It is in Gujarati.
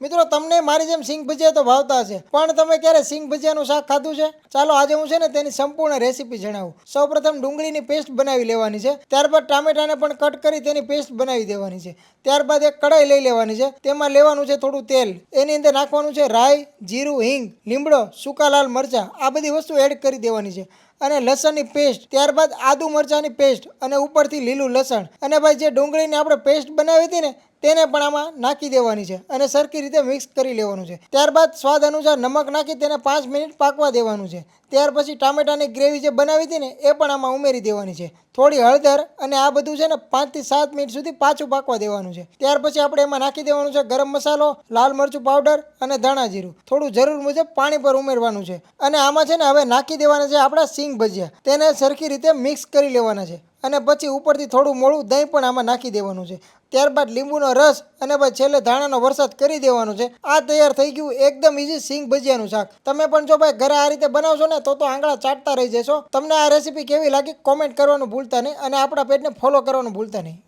મિત્રો, તમને મારી જેમ સિંગ ભજીયા તો ભાવતા હશે, પણ તમે ક્યારે સિંગ ભજીયાનું શાક ખાધું છે? ચાલો, આજે હું છે ને તેની સંપૂર્ણ રેસીપી જણાવું. સૌપ્રથમ ડુંગળીની પેસ્ટ બનાવી લેવાની છે, ત્યારબાદ ટામેટાને પણ કટ કરી તેની પેસ્ટ બનાવી દેવાની છે, ત્યારબાદ એક કઢાઈ લઈ લેવાની છે, તેમાં લેવાનું છે થોડું તેલ. એની અંદર નાખવાનું છે રાઈ, જીરું, હિંગ, લીમડો, સૂકા લાલ મરચાં, આ બધી વસ્તુ એડ કરી દેવાની છે. અને લસણની પેસ્ટ ત્યારબાદ આદુ મરચાંની પેસ્ટ અને ઉપરથી લીલું લસણ. અને ભાઈ જે ડુંગળીની આપણે પેસ્ટ બનાવી હતી ને, તેને પણ આમાં નાખી દેવાની છે અને સરખી રીતે મિક્સ કરી લેવાનું છે. ત્યારબાદ સ્વાદ અનુસાર નમક નાખી તેને પાંચ મિનિટ પાકવા દેવાનું છે. ત્યાર પછી ટામેટાની ગ્રેવી જે બનાવી હતી ને, એ પણ આમાં ઉમેરી દેવાની છે. થોડી હળદર અને આ બધું છે ને પાંચથી સાત મિનિટ સુધી પાછું પાકવા દેવાનું છે. ત્યાર પછી આપણે એમાં નાખી દેવાનું છે ગરમ મસાલો, લાલ મરચું પાવડર અને ધાણા જીરું. થોડું જરૂર મુજબ પાણી પર ઉમેરવાનું છે. અને આમાં છે ને હવે નાખી દેવાના છે આપણા સિંગ ભજીયા. તેને સરખી રીતે મિક્સ કરી લેવાના છે. અને પછી ઉપરથી થોડું મોળું દહીં પણ આમાં નાખી દેવાનું છે. ત્યારબાદ લીંબુનો રસ અને પછી છેલ્લે ધાણાનો વરસાદ કરી દેવાનો છે. આ તૈયાર થઈ ગયું એકદમ ઇઝી સિંગ ભજીયાનું શાક. તમે પણ જો ભાઈ ઘરે આ રીતે બનાવશો ને તો તો આંગળા ચાટતા રહી જશો. તમને આ રેસીપી કેવી લાગી? કોમેન્ટ કરવાનું ભૂલતા નહીં અને આપણા પેજને ફોલો કરવાનું ભૂલતા નહીં.